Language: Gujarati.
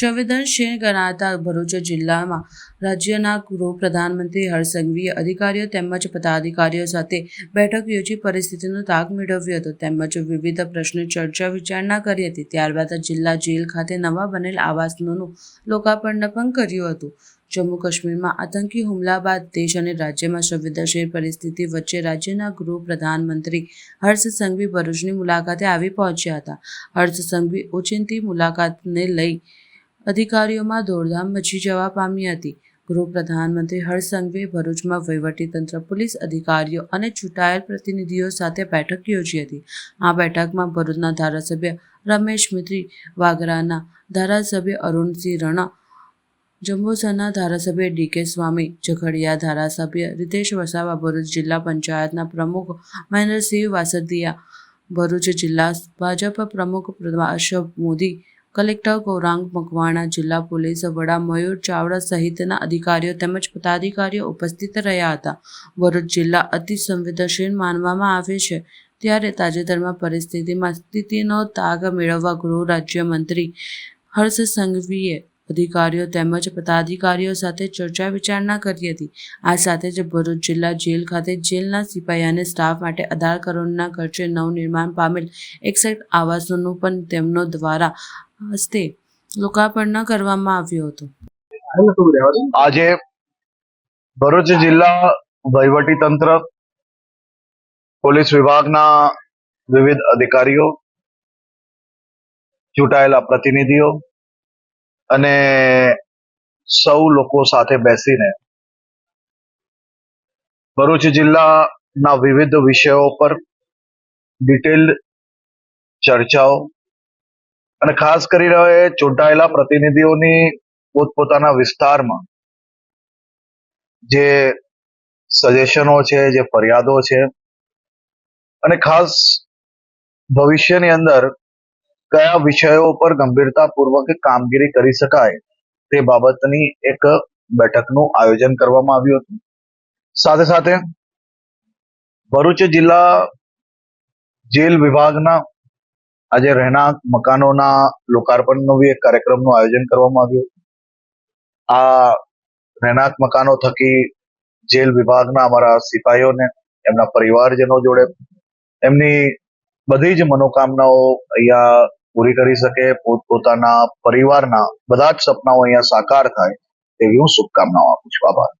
સંવેદનશીલ ગણાતા ભરૂચ જિલ્લામાં રાજ્યના ગૃહ પ્રધાનમંત્રી હરસંઘવીએ અધિકારીઓ તેમજ પદાધિકારીઓ સાથે બેઠક યોજી પરિસ્થિતિનો તાગ મેળવ્યો હતો. તેમજ વિવિધ પ્રશ્નો ચર્ચા વિચારણા કરી હતી. ત્યારબાદ જિલ્લા જેલ ખાતે નવા બનેલ આવાસનું લોકાર્પણ પણ કર્યું હતું. જમ્મુ કાશ્મીરમાં આતંકી હુમલા બાદ દેશ અને રાજ્યમાં સંવેદનશીલ પરિસ્થિતિ વચ્ચે રાજ્યના ગૃહ પ્રધાનમંત્રી હર્ષ સંઘવી ભરૂચની મુલાકાતે આવી પહોંચ્યા હતા. હર્ષ સંઘવી ઓચિંતી મુલાકાતને લઈ અધિકારીઓમાં દોડધામ મચી જવા પામી હતી. ગૃહ પ્રધાનમંત્રી હર્ષ ભરૂચમાં વહીવટીતંત્ર, પોલીસ અધિકારીઓ અને ચૂંટાયેલ પ્રતિનિધિઓ સાથે બેઠક યોજી હતી. આ બેઠકમાં ભરૂચના ધારાસભ્ય રમેશ મિત્રી, વાગરાના ધારાસભ્ય અરુણસિંહ રણા, જંબુસરના ધારાસભ્ય ડીકે સ્વામી, ઝઘડિયા ધારાસભ્ય રીતેશ વસાવા ભરૂચ જિલ્લા પંચાયતના પ્રમુખ મહેન્દ્રસિંહ વાસદિયા, ભરૂચ જિલ્લા ભાજપ પ્રમુખ પ્રભાષ મોદી કલેક્ટર ગૌરાંગ મકવાણા, જિલ્લા પોલીસ, વડા મયુર ચાવડા સહિતના અધિકારીઓ તેમજ પદાધિકારીઓ ઉપસ્થિત રહ્યા હતા. ભરૂચ જિલ્લા અતિ સંવેદનશીલ માનવામાં આવે છે. ત્યારે તાજેતરમાં પરિસ્થિતિમાં સ્થિતિનો તાગ મેળવવા ગૃહ રાજ્યમંત્રી હર્ષ સંઘવીએ અધિકારીઓ તેમજ પદાધિકારીઓ સાથે ચર્ચા વિચારણા કરી હતી. આ સાથે જ ભરૂચ જિલ્લા જેલ ખાતે જેલના સિપાઈ અને સ્ટાફ માટે અઢાર કરોડના ખર્ચે નવનિર્માણ પામેલ એકસઠ આવાસોનું પણ તેમનો દ્વારા હસ્તે લોકાર્પણ કરવામાં આવ્યું હતું. આજે ભરૂચ જિલ્લા વહીવટી તંત્ર, પોલીસ વિભાગના વિવિધ અધિકારીઓ, ચૂંટાયેલા પ્રતિનિધિઓ અને સૌ લોકો સાથે બેસીને ભરૂચ જિલ્લાના વિવિધ વિષયો પર ડિટેલ ચર્ચાઓ અને ખાસ કરીને ચૂંટાયેલા પ્રતિનિધિઓની પોતપોતાના વિસ્તારમાં જે સજેશનો છે, જે ફરિયાદો છે અને ખાસ ભવિષ્યની અંદર કયા વિષયો પર ગંભીરતાપૂર્વક કામગીરી કરી શકાય તે બાબતની એક બેઠકનું આયોજન કરવામાં આવ્યું હતું. સાથે સાથે ભરૂચ જિલ્લા જેલ વિભાગના આજે રહેણાંક મકાનોના લોકાર્પણનો બી એક કાર્યક્રમનું આયોજન કરવામાં આવ્યું આ રહેણાંક મકાનો થકી જેલ વિભાગના અમારા સિપાહીઓને એમના પરિવારજનો જોડે એમની બધી જ મનોકામનાઓ અહીંયા પૂરી કરી શકે પોતપોતાના પરિવારના બધા જ સપનાઓ અહીંયા સાકાર થાય તેવી હું શુભકામનાઓ આપું છું. આભાર.